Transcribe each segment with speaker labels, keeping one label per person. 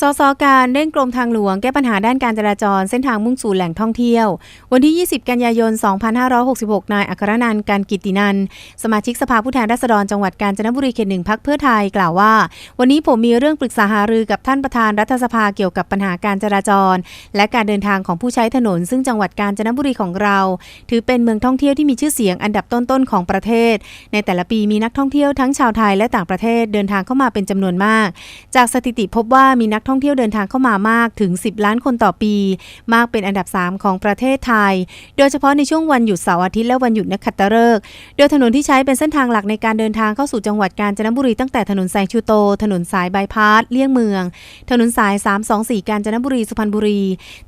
Speaker 1: สสการเร่งกรมทางหลวงแก้ปัญหาด้านการจราจรเส้นทางมุ่งสู่แหล่งท่องเที่ยว วันที่ 20 กันยายน 2566 นายอัครนันท์การกิตินัน สมาชิกสภาผู้แทนราษฎรจังหวัดกาญจนบุรีเขตหนึ่งพักเพื่อไทยกล่าวว่า วันนี้ผมมีเรื่องปรึกษาหารือกับท่านประธานรัฐสภาเกี่ยวกับปัญหาการจราจร และการเดินทางของผู้ใช้ถนน ซึ่งจังหวัดกาญจนบุรีของเรา ถือเป็นเมืองท่องเที่ยวที่มีชื่อเสียงอันดับต้นๆของประเทศ ในแต่ละปีมีนักท่องเที่ยวทั้งชาวไทยและต่างประเทศเดินทางเข้ามาเป็นจำนวนมาก จากสถิติพบว่ามีนักท่องเที่ยวเดินทางเข้ามามากถึง 10 ล้านคนต่อปี มากเป็นอันดับ 3 ของประเทศไทย โดยเฉพาะในช่วงวันหยุดเสาร์อาทิตย์และวันหยุดนักขัตฤกษ์โดยถนนที่ใช้เป็นเส้นทางหลักในการเดินทางเข้าสู่จังหวัดกาญจนบุรีตั้งแต่ถนนแซงชูโต ถนนสายบายพาสเลี่ยงเมือง ถนนสาย 324 กาญจนบุรีสุพรรณบุรี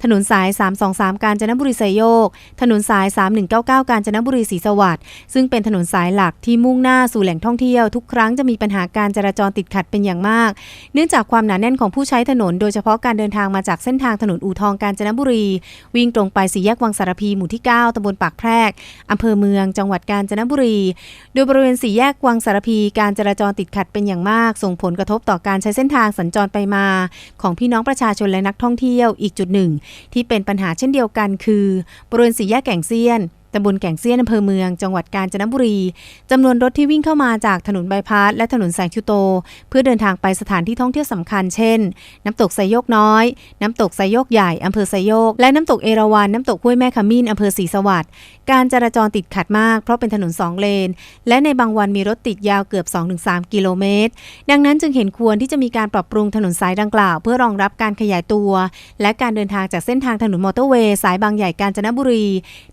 Speaker 1: ถนนสาย 323 กาญจนบุรีไซโยก ถนนสาย 3199 กาญจนบุรีศรีสวัสดิ์ซึ่งเป็นถนนสายหลักที่มุ่งหน้าสู่แหล่งท่องเที่ยวทุกครั้งจะมีปัญหาการจราจรติดขัดเป็นอย่างมาก เนื่องจากความหนาแน่นของผู้ใช้ถถนนโดยเฉพาะการเดินทางมาจากเส้นทางถนนอู่ทองกาญจนบุรี วิ่งตรงไปสี่แยกวังสารพีหมู่ที่ 9ตำบลปากแพรกอำเภอเมืองจังหวัดกาญจนบุรี โดยบริเวณสี่แยกวังสารพีการจราจรติดขัดเป็นอย่างมาก ส่งผลกระทบต่อการใช้เส้นทางสัญจรไปมา ของพี่น้องประชาชนและนักท่องเที่ยวอีกจุดหนึ่ง ที่เป็นปัญหาเช่นเดียวกัน คือบริเวณสี่แยกแก่งเซียน ตำบลแก่งเซียนอำเภอเมือง จังหวัดกาญจนบุรีจำนวนรถที่วิ่งเข้ามาจากถนนบายพาสและถนนแสงชูโต เพื่อเดินทางไปสถานที่ท่องเที่ยวสำคัญเช่น น้ำตกไซโยกน้อย น้ำตกไซโยกใหญ่อำเภอไซโยก และน้ำตกเอราวัณน้ำตกห้วยแม่ขมิ้นอำเภอศรีสวัสดิ์การจราจรติดขัดมากเพราะเป็นถนน2เลน และในบางวันมีรถติดยาวเกือบ 2-3 กิโลเมตร ดังนั้นจึงเห็นควรที่จะมีการปรับปรุงถนนสายดังกล่าว เพื่อรองรับการขยายตัว และการเดินทางจากเส้นทางถนนมอเตอร์เวย์สายบางใหญ่กาญจนบุรี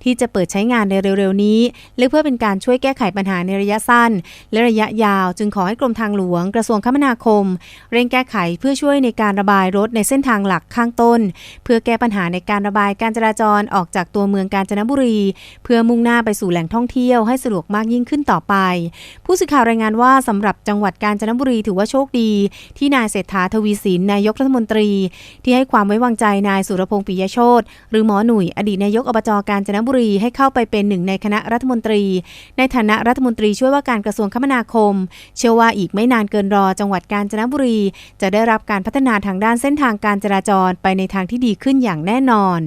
Speaker 1: ที่จะเปิดใช้งานในเร็วๆนี้ และเพื่อเป็นการช่วยแก้ไขปัญหาในระยะสั้น และระยะยาว จึงขอให้กรมทางหลวงกระทรวงคมนาคม เร่งแก้ไขเพื่อช่วยในการระบายรถในเส้นทางหลักข้างต้น เพื่อแก้ปัญหาในการระบายการจราจรออกจากตัวเมืองกาญจนบุรี เพื่อมุ่งหน้าไปสู่แหล่งท่องเที่ยวให้สะดวกมากยิ่งขึ้นต่อไป ผู้สื่อข่าวรายงานว่าสำหรับจังหวัดกาญจนบุรีถือว่าโชคดี ที่นายเศรษฐาทวีสินนายกรัฐมนตรี ที่ให้ความไว้วางใจนายสุรพงษ์ปิยโชตหรือหมอหนุ่ยอดีตนายกอบจกาญจนบุรีให้เข้าไปเป็นหนึ่งในคณะรัฐมนตรี ในฐานะรัฐมนตรีช่วยว่าการกระทรวงคมนาคม เชื่อว่าอีกไม่นานเกินรอจังหวัดกาญจนบุรี จะได้รับการพัฒนาทางด้านเส้นทางการจราจรไปในทางที่ดีขึ้นอย่างแน่นอน